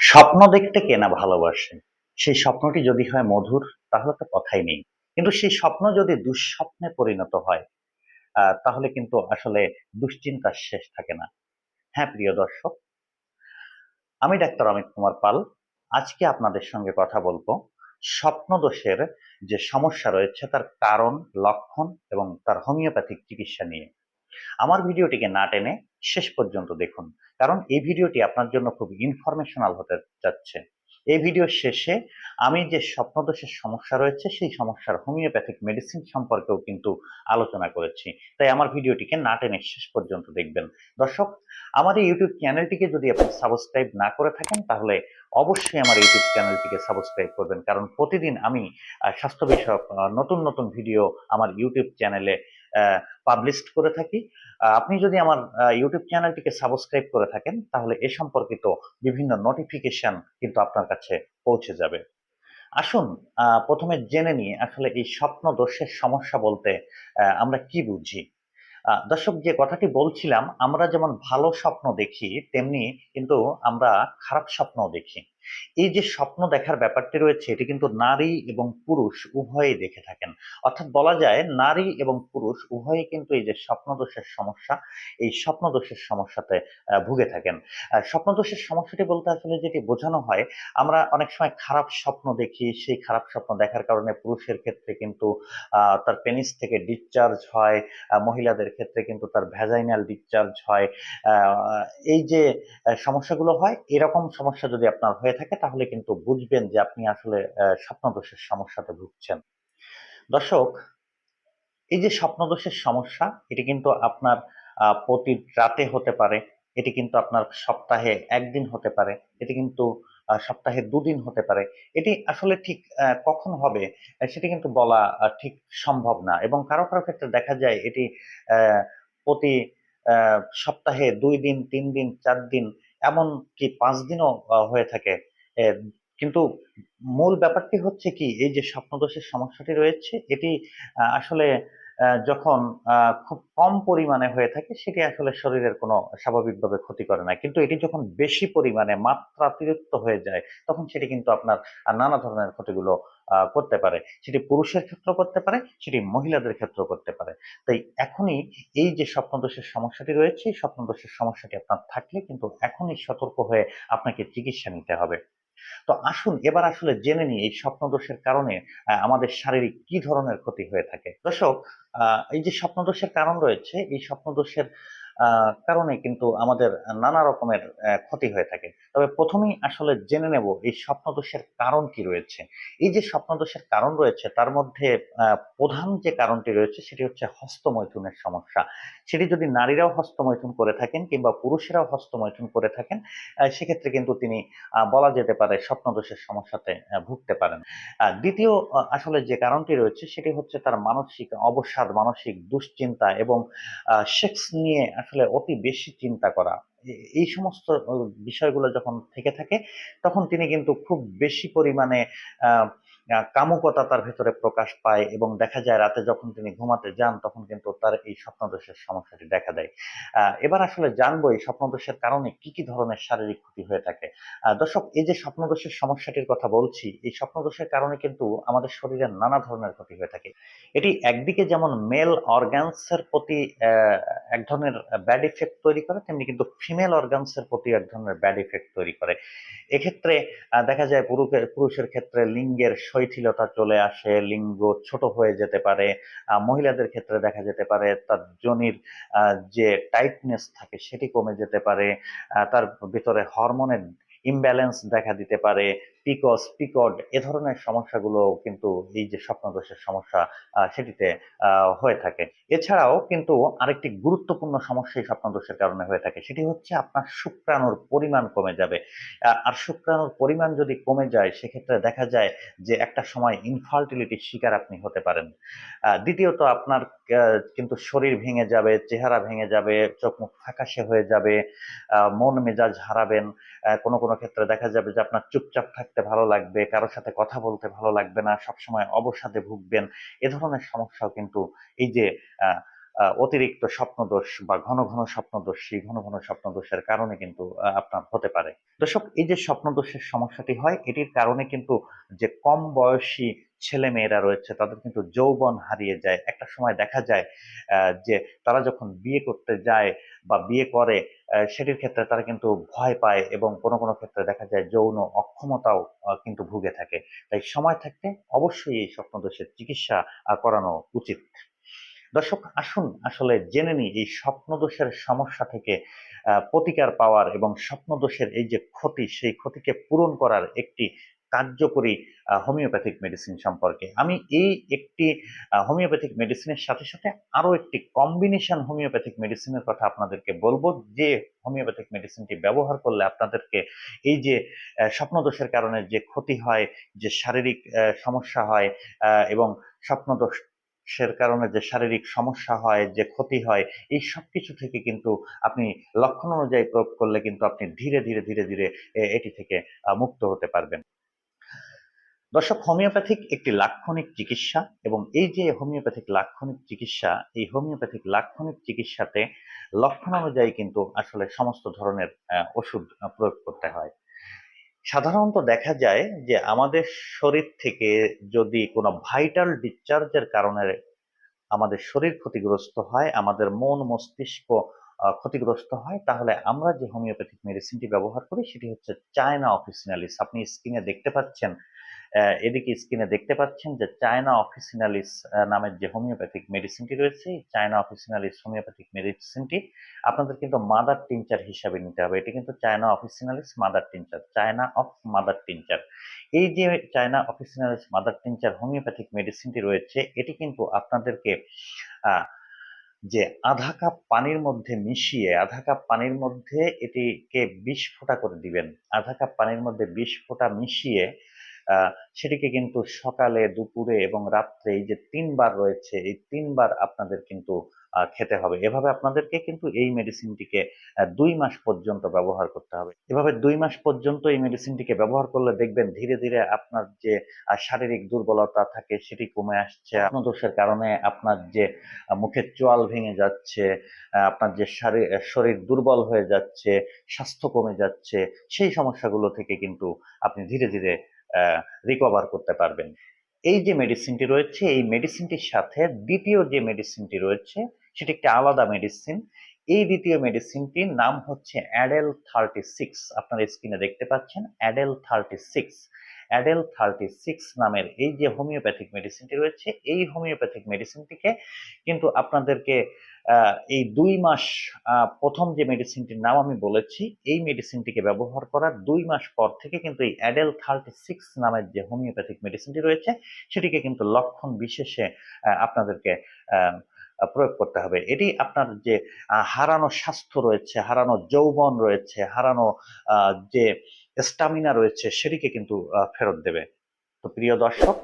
স্বপ্ন দেখতে কে না ভালোবাসে? সেই স্বপ্নটি যদি হয় মধুর, তাহলে তো কথাই নেই। কিন্তু সেই স্বপ্ন যদি দুঃস্বপ্নে পরিণত হয় তাহলে কিন্তু আসলে দুশ্চিন্তার শেষ থাকে না। হ্যাঁ প্রিয় দর্শক, আমি ডাক্তার অমিত কুমার পাল। আজকে আপনাদের সঙ্গে কথা বলব স্বপ্ন দোষের যে সমস্যা রয়েছে, তার কারণ, লক্ষণ এবং তার হোমিওপ্যাথিক চিকিৎসা নিয়ে। আমার ভিডিওটিকে না টেনে শেষ পর্যন্ত দেখুন, কারণ এই ভিডিওটি আপনার জন্য খুব ইনফরমেশনাল হতে যাচ্ছে। এই ভিডিওর শেষে আমি যে স্বপ্নদোষের সমস্যা রয়েছে, সেই সমস্যার হোমিওপ্যাথিক মেডিসিন সম্পর্কেও কিন্তু আলোচনা করেছি। তাই আমার ভিডিওটিকে না টেনে শেষ পর্যন্ত দেখবেন। দর্শক, আমার ইউটিউব চ্যানেলটিকে যদি আপনি সাবস্ক্রাইব না করে থাকেন, তাহলে অবশ্যই আমার ইউটিউব চ্যানেলটিকে সাবস্ক্রাইব করবেন। কারণ প্রতিদিন আমি স্বাস্থ্য বিষয়ক নতুন নতুন ভিডিও আমার ইউটিউব চ্যানেলে পাবলিশ করে থাকি। আপনি যদি আমার ইউটিউব চ্যানেলটিকে সাবস্ক্রাইব করে থাকেন, তাহলে এ সম্পর্কিত বিভিন্ন নোটিফিকেশন কিন্তু আপনার কাছে পৌঁছে যাবে। আসুন প্রথমে জেনে নিয়ে আসলে এই স্বপ্ন দোষের সমস্যা বলতে আমরা কি বুঝি। দর্শক, যে কথাটি বলছিলাম, আমরা যেমন ভালো স্বপ্ন দেখি, তেমনি কিন্তু আমরা খারাপ স্বপ্নও দেখি। এই যে স্বপ্ন দেখার ব্যাপারটি রয়েছে, এটি কিন্তু নারী এবং পুরুষ উভয়েই দেখে থাকেন। অর্থাৎ বলা যায় নারী এবং পুরুষ উভয়ই কিন্তু এই যে স্বপ্নদোষের সমস্যা, এই স্বপ্নদোষের সমস্যাতে ভুগে থাকেন। স্বপ্নদোষের সমস্যাটি বলতে আসলে যেটি বোঝানো হয়, আমরা অনেক সময় খারাপ স্বপ্ন দেখি, সেই খারাপ স্বপ্ন দেখার কারণে পুরুষের ক্ষেত্রে কিন্তু তার পেনিস থেকে ডিসচার্জ হয় মহিলাদের ক্ষেত্রে কিন্তু তার ভ্যাজাইনাল ডিসচার্জ হয় এই যে সমস্যাগুলো হয়, এরকম সমস্যা যদি আপনার হয়ে থাকে, তাহলে কিন্তু বুঝবেন যে আপনি আসলে স্বপ্নদোষের সমস্যাতে ভুগছেন। দর্শক, এই যে স্বপ্নদোষের সমস্যা, এটি কিন্তু আপনার প্রতি রাতে হতে পারে, এটি কিন্তু আপনার সপ্তাহে একদিন হতে পারে, এটি কিন্তু সপ্তাহে দুদিন হতে পারে। এটি আসলে ঠিক কখন হবে সেটি কিন্তু বলা ঠিক সম্ভব না এবং কারও কারও ক্ষেত্রে দেখা যায় এটি প্রতি সপ্তাহে দুই দিন, তিন দিন, চার দিন এমন কি পাঁচ দিনও হয়ে থাকে? কিন্তু মূল ব্যাপারটি হচ্ছে কি, এই যে স্বপ্নদোষের সমস্যাটি রয়েছে, এটি আসলে যখন খুব কম পরিমাণে হয়ে থাকে, সেটি আসলে শরীরের কোনো স্বাভাবিকভাবে ক্ষতি করে না। কিন্তু এটি যখন বেশি পরিমাণে মাত্রাতিরিক্ত হয়ে যায়, তখন সেটি কিন্তু আপনার নানা ধরনের ক্ষতিগুলো করতে পারে। সেটি পুরুষের ক্ষেত্রেও করতে পারে, সেটি মহিলাদের ক্ষেত্রেও করতে পারে। তাই এখনই এই যে স্বপ্নদোষের সমস্যাটি রয়েছে, এই স্বপ্নদোষের সমস্যাটি আপনার থাকলে কিন্তু এখনই সতর্ক হয়ে আপনাকে চিকিৎসা নিতে হবে। তো আসুন, এবার আসলে জেনে নিই এই স্বপ্নদোষের কারণে আমাদের শারীরিক কি ধরনের ক্ষতি হয়ে থাকে। দর্শক এই যে স্বপ্নদোষের কারণ রয়েছে, এই স্বপ্নদোষের কারণে কিন্তু আমাদের নানা রকমের ক্ষতি হয়ে থাকে। তবে প্রথমেই আসলে জেনে নেব এই স্বপ্নদোষের কারণ কি রয়েছে। এই যে স্বপ্নদোষের কারণ রয়েছে, তার মধ্যে প্রধান যে কারণটি রয়েছে সেটি হচ্ছে হস্তমৈথুনের সমস্যা। সেটি যদি নারীরাও হস্তমৈথুন করে থাকেন কিংবা পুরুষেরাও হস্তমৈথুন করে থাকেন সেক্ষেত্রে কিন্তু তিনি বলা যেতে পারে স্বপ্নদোষের সমস্যাতে ভুগতে পারেন। দ্বিতীয় আসলে যে কারণটি রয়েছে সেটি হচ্ছে তার মানসিক অবসাদ, মানসিক দুশ্চিন্তা এবং সেক্স নিয়ে আসলে অতি বেশি চিন্তা করা। এই সমস্ত বিষয়গুলো যখন থেকে থাকে, তখন তিনি কিন্তু খুব বেশি পরিমাণে কামুকতা তার ভেতরে প্রকাশ পায় এবং দেখা যায় রাতে যখন তিনি ঘুমাতে যান, তখন কিন্তু তার এই স্বপ্নদোষের সমস্যাটি দেখা দেয়। এবার আসলে জানব এই স্বপ্নদোষের কারণে কি কি ধরনের শারীরিক ক্ষতি হয়ে থাকে। দর্শক, এই যে স্বপ্নদোষের সমস্যাটির কথা বলছি, এই স্বপ্নদোষের কারণে কিন্তু আমাদের শরীরে নানা ধরনের ক্ষতি হয়ে থাকে। এটি একদিকে যেমন মেল অর্গানসের প্রতি এক ধরনের ব্যাড ইফেক্ট তৈরি করে, তেমনি কিন্তু ফিমেল অর্গানসের প্রতি এক ধরনের ব্যাড ইফেক্ট তৈরি করে। এক্ষেত্রে দেখা যায় পুরুষের পুরুষের ক্ষেত্রে লিঙ্গের শৈথিলতা চলে আসে, লিঙ্গ ছোট হয়ে যেতে পারে মহিলাদের ক্ষেত্রে দেখা যেতে পারে, তার জনির যে টাইটনেস থাকে সেটি কমে যেতে পারে তার ভিতরে হরমোনের ইমব্যালেন্স দেখা দিতে পারে পিকস পিকড এ ধরনের সমস্যাগুলো কিন্তু এই যে স্বপ্নদোষের সমস্যা সেটিতে হয়ে থাকে। এছাড়াও কিন্তু আরেকটি গুরুত্বপূর্ণ সমস্যা এই স্বপ্নদোষের কারণে হয়ে থাকে, সেটি হচ্ছে আপনার শুক্রাণুর পরিমাণ কমে যাবে। আর শুক্রাণুর পরিমাণ যদি কমে যায়, সেক্ষেত্রে দেখা যায় যে একটা সময় ইনফার্টিলিটির শিকার আপনি হতে পারেন। দ্বিতীয়ত আপনার কিন্তু শরীর ভেঙে যাবে, চেহারা ভেঙে যাবে, চোখ মুখ ফ্যাকাশে হয়ে যাবে মন মেজাজ হারাবেন। কোনো কোনো ক্ষেত্রে দেখা যাবে যে আপনার চুপচাপ থাকতে ভালো লাগবে, কারোর সাথে কথা বলতে ভালো লাগবে না, সবসময় অবসাদে ভুগবেন, এ ধরনের সমস্যাও কিন্তু এই যে অতিরিক্ত স্বপ্নদোষ বা ঘন ঘন স্বপ্নদোষ, সেই ঘন ঘন স্বপ্নদোষের কারণে কিন্তু আপনার হতে পারে। দর্শক, এই যে স্বপ্নদোষের সমস্যাটি হয়, এটির কারণে কিন্তু যে কম বয়সী ছেলে মেয়েরা রয়েছে, তাদের কিন্তু যৌবন হারিয়ে যায়। একটা সময় দেখা যায় যে তারা যখন বিয়ে করতে যায় বা বিয়ে করে সেটির ক্ষেত্রে তারা কিন্তু ভয় পায় এবং কোনো কোনো ক্ষেত্রে দেখা যায় যৌন অক্ষমতাও কিন্তু ভুগে থাকে। তাই সময় থাকতে অবশ্যই এই স্বপ্নদোষের চিকিৎসা করানো উচিত। দর্শক, আসুন আসলে জেনে নিই এই স্বপ্নদোষের সমস্যা থেকে প্রতিকার পাওয়ার এবং স্বপ্নদোষের এই যে ক্ষতি, সেই ক্ষতিকে পূরণ করার একটি কার্যকরী হোমিওপ্যাথিক মেডিসিন সম্পর্কে। আমি এই একটি হোমিওপ্যাথিক মেডিসিনের সাথে সাথে আরও একটি কম্বিনেশন হোমিওপ্যাথিক মেডিসিনের কথা আপনাদেরকে বলব। যে হোমিওপ্যাথিক মেডিসিনটি ব্যবহার করলে আপনাদেরকে এই যে স্বপ্নদোষের কারণে যে ক্ষতি হয়, যে শারীরিক সমস্যা হয় এবং স্বপ্নদোষ সের কারণে যে শারীরিক সমস্যা হয়, যে ক্ষতি হয়, এই সব কিছু থেকে কিন্তু আপনি লক্ষণ অনুযায়ী প্রয়োগ করলে কিন্তু আপনি ধীরে ধীরে ধীরে ধীরে এটি থেকে মুক্ত হতে পারবেন। দর্শক, হোমিওপ্যাথিক একটি লাক্ষণিক চিকিৎসা এবং এই যে হোমিওপ্যাথিক লাক্ষণিক চিকিৎসা, এই হোমিওপ্যাথিক লাক্ষণিক চিকিৎসাতে লক্ষণ অনুযায়ী কিন্তু আসলে সমস্ত ধরনের ওষুধ প্রয়োগ করতে হয়। সাধারণত দেখা যায় যে আমাদের শরীর থেকে যদি কোনো ভাইটাল ডিসচার্জের কারণে আমাদের শরীর ক্ষতিগ্রস্ত হয়, আমাদের মন মস্তিষ্ক ক্ষতিগ্রস্ত হয়, তাহলে আমরা যে হোমিওপ্যাথিক মেডিসিনটি ব্যবহার করি সেটি হচ্ছে চায়না অফিসিনালিস আপনি স্ক্রিনে দেখতে পাচ্ছেন এদিকে স্ক্রিনে দেখতে পাচ্ছেন যে চায়না অফিসিনালিস নামের যে হোমিওপ্যাথিক মেডিসিনটি রয়েছে চায়না অফিসিনালিস, হোমিওপ্যাথিক মেডিসিনটি আপনাদের কিন্তু মাদার টিনচার হিসাবে নিতে হবে। এটি কিন্তু China officinalis mother tincture China of mother tincture এই যে China officinalis mother tincture homeopathic মেডিসিনটি রয়েছে, এটি কিন্তু আপনাদেরকে যে আধা কাপ পানির মধ্যে মিশিয়ে, আধা কাপ পানির মধ্যে এটিকে বিশ ফোঁটা করে দিবেন। আধা কাপ পানির মধ্যে বিশ ফোঁটা মিশিয়ে সেটিকে কিন্তু সকালে, দুপুরে এবং রাত্রে এই যে তিনবার রয়েছে, এই তিনবার আপনাদের কিন্তু খেতে হবে। এভাবে আপনাদেরকে কিন্তু এই মেডিসিনটিকে দুই মাস পর্যন্ত ব্যবহার করতে হবে। এভাবে দুই মাস পর্যন্ত এই মেডিসিনটিকে ব্যবহার করলে দেখবেন ধীরে ধীরে আপনার যে শারীরিক দুর্বলতা থাকে সেটি কমে আসছে। দোষের কারণে আপনার যে মুখের চোয়াল ভেঙে যাচ্ছে আপনার যে শারীর শরীর দুর্বল হয়ে যাচ্ছে, স্বাস্থ্য কমে যাচ্ছে, সেই সমস্যাগুলো থেকে কিন্তু আপনি ধীরে ধীরে রিকভার করতে পারবেন। এই যে মেডিসিনটি রয়েছে, এই মেডিসিনটির সাথে দ্বিতীয় যে মেডিসিনটি রয়েছে, সেটি একটি আলাদা মেডিসিন এই দ্বিতীয় মেডিসিনটির নাম হচ্ছে অ্যাডেল থার্টি সিক্স আপনার স্ক্রিনে দেখতে পাচ্ছেন Adel thirty six Adel thirty six নামের এই যে হোমিওপ্যাথিক মেডিসিনটি রয়েছে, এই হোমিওপ্যাথিক মেডিসিনটিকে কিন্তু আপনাদেরকে এই দুই মাস প্রথম যে মেডিসিনটির নাম আমি বলেছি, এই মেডিসিনটিকে ব্যবহার করার দুই মাস পর থেকে কিন্তু এই অ্যাডেল থার্টি সিক্স নামের যে হোমিওপ্যাথিক মেডিসিনটি রয়েছে, সেটিকে কিন্তু লক্ষণ বিশেষে আপনাদেরকে প্রয়োগ করতে হবে। এটি আপনার যে হারানো স্বাস্থ্য রয়েছে, হারানো যৌবন রয়েছে, হারানো যে স্টামিনা রয়েছে, সেটিকে কিন্তু ফেরত দেবে। তো প্রিয় দর্শক,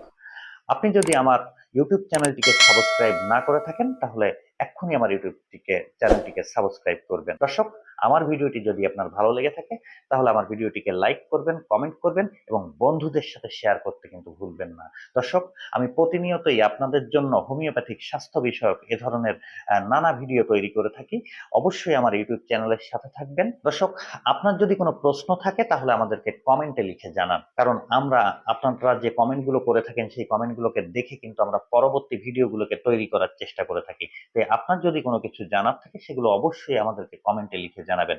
আপনি যদি আমার ইউটিউব চ্যানেলটিকে সাবস্ক্রাইব না করে থাকেন, তাহলে এক্ষুনি আমার ইউটিউবটিকে চ্যানেলটিকে সাবস্ক্রাইব করবেন। দর্শক আমার ভিডিওটি যদি আপনার ভালো লেগে থাকে, তাহলে আমার ভিডিওটিকে লাইক করবেন কমেন্ট করবেন এবং বন্ধুদের সাথে শেয়ার করতে কিন্তু ভুলবেন না। দর্শক, আমি প্রতিনিয়তই আপনাদের জন্য হোমিওপ্যাথিক স্বাস্থ্য বিষয়ক এ ধরনের নানা ভিডিও তৈরি করে থাকি। অবশ্যই আমার ইউটিউব চ্যানেলের সাথে থাকবেন। দর্শক, আপনার যদি কোনো প্রশ্ন থাকে, তাহলে আমাদেরকে কমেন্টে লিখে জানান। কারণ আমরা আপনারা যে কমেন্টগুলো করে থাকেন, সেই কমেন্টগুলোকে দেখে কিন্তু আমরা পরবর্তী ভিডিওগুলোকে তৈরি করার চেষ্টা করে থাকি। তাই আপনার যদি কোনো কিছু জানার থাকে, সেগুলো অবশ্যই আমাদেরকে কমেন্টে লিখে জানাবেন।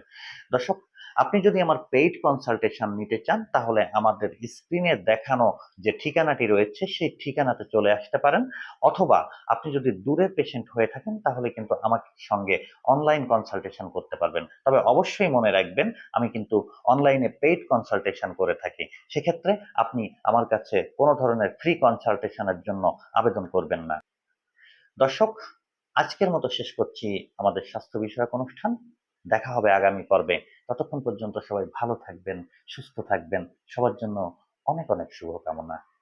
দর্শক, আপনি যদি আমার পেইড কনসালটেশন নিতে চান, তাহলে আমাদের স্ক্রিনে দেখানো যে ঠিকানাটি রয়েছে, সেই ঠিকানাতে চলে আসতে পারেন। অথবা আপনি যদি দূরের পেশেন্ট হয়ে থাকেন, তাহলে কিন্তু আমার সঙ্গে অনলাইন কনসালটেশন করতে পারবেন। তবে অবশ্যই মনে রাখবেন, আমি কিন্তু অনলাইনে পেইড কনসালটেশন করে থাকি। সেক্ষেত্রে আপনি আমার কাছে কোনো ধরনের ফ্রি কনসালটেশনের জন্য আবেদন করবেন না। দর্শক, আজকের মতো শেষ করছি আমাদের স্বাস্থ্য বিষয়ক অনুষ্ঠান। দেখা হবে আগামী পর্বে। ততক্ষণ পর্যন্ত সবাই ভালো থাকবেন, সুস্থ থাকবেন। সবার জন্য অনেক অনেক শুভকামনা।